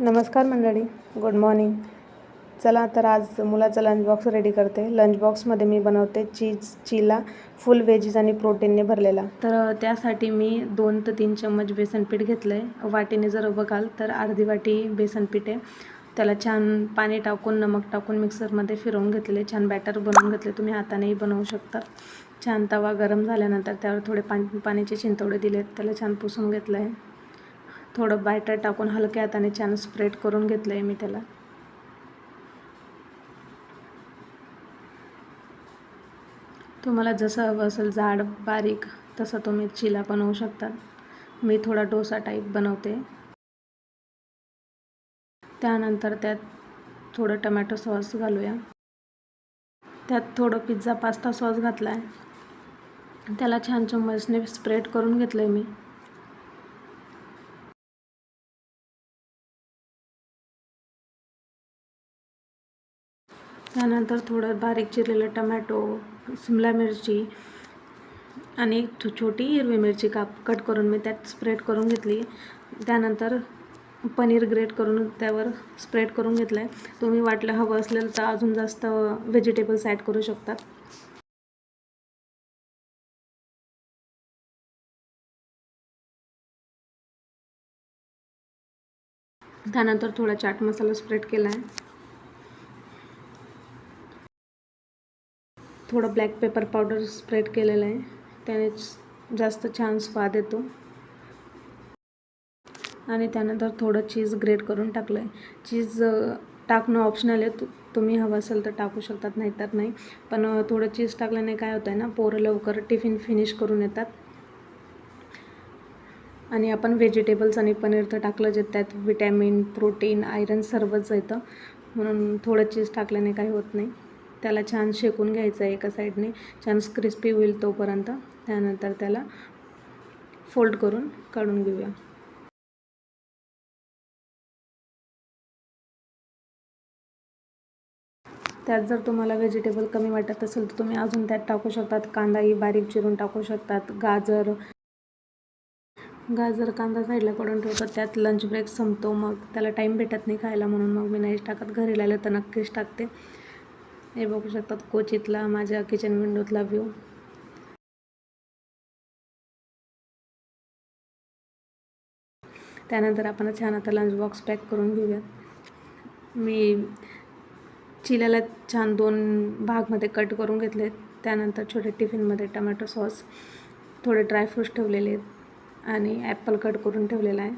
नमस्कार मंडळी good morning चला तर आज मुलाचा लंच बॉक्स रेडी करते. लंच बॉक्समध्ये मी बनवते चीज चिला फुल व्हेजीज आणि प्रोटीनने भरलेला. तर त्यासाठी मी दोन ते तीन चम्मच बेसन पीठ घेतलं आहे वाटीने जर बघाल तर अर्धी वाटी बेसन पीठ आहे. त्याला छान पाणी टाकून नमक टाकून मिक्सरमध्ये फिरवून घेतले छान बॅटर बनवून घेतले. तुम्ही हातानेही बनवू शकता. छान तवा गरम झाल्यानंतर त्यावर थोडे पाणी पाण्याचे चिंतवडे दिलेत. त्याला छान पुसून घेतलं आहे थोडं बॅटर टाकून हलक्या हाताने छान स्प्रेड करून घेतलं आहे मी त्याला. तुम्हाला जसं हवं असेल जाड बारीक तसं तुम्ही चिला बनवू शकता. मी थोडा डोसा टाईप बनवते. त्यानंतर त्यात थोडं टमॅटो सॉस घालूया. त्यात थोडं पिझ्झा पास्ता सॉस घातला आहे त्याला छान चम्मचने स्प्रेड करून घेतलं आहे मी. त्यानंतर थोडं बारीक चिरलेलं टमॅटो शिमला मिरची आणि छो छोटी हिरवी मिरची काप कट करून मी त्यात स्प्रेड करून घेतली. त्यानंतर पनीर ग्रेट करून त्यावर स्प्रेड करून घेतलं आहे तुम्ही वाटलं हवं असलेलं तर अजून जास्त व्हेजिटेबल्स ॲड करू शकतात त्यानंतर थोडा चाट मसाला स्प्रेड केला आहे थोडं ब्लॅक पेपर पावडर स्प्रेड केलेलं आहे. त्याने जास्त छान स्वाद येतो. आणि त्यानंतर थोडं चीज ग्रेट करून टाकलं आहे चीज टाकणं ऑप्शनल आहे. तु तुम्ही हवं असेल तर टाकू शकतात नाही तर नाही. पण थोडं चीज टाकल्याने काय होतं आहे ना पोरं लवकर टिफिन फिनिश करून येतात. आणि आपण व्हेजिटेबल्स आणि पनीर तर टाकलं जे त्यात विटॅमिन प्रोटीन आयरन सर्वच येतं. म्हणून थोडं चीज टाकल्याने काही होत नाही. त्याला छान शेकून घ्यायचं आहे एका साईडने. छान क्रिस्पी होईल तोपर्यंत. त्यानंतर त्याला फोल्ड करून काढून घेऊया. त्यात जर तुम्हाला व्हेजिटेबल कमी वाटत असेल तर तुम्ही अजून त्यात टाकू शकतात. कांदाही बारीक चिरून टाकू शकतात. गाजर. गाजर कांदा साईडला काढून ठेवतात त्यात लंच ब्रेक संपतो. मग त्याला टाईम भेटत नाही खायला म्हणून मग मी नाही टाकत. घरी लायला तर नक्कीच टाकते. हे बघू शकतात कोचितला माझ्या किचन विंडोतला व्ह्यू त्यानंतर आपण छान आता लंच बॉक्स पॅक करून घेऊयात. मी चिल्याला छान दोन भागमध्ये कट करून घेतले त्यानंतर छोटे टिफिनमध्ये टमॅटो सॉस थोडे ड्रायफ्रूट्स ठेवलेले आहेत आणि ॲपल कट करून ठेवलेला आहे.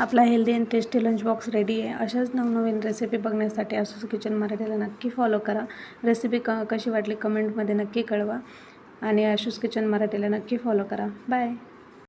आपला healthy and tasty lunch box ready आहे. अशाच नवनवीन रेसिपी बघण्यासाठी असोस किचन मराठीला नक्की फॉलो करा. रेसिपी क कशी वाटली कमेंटमध्ये नक्की कळवा. आणि आशूस किचन मराठीला नक्की फॉलो करा. बाय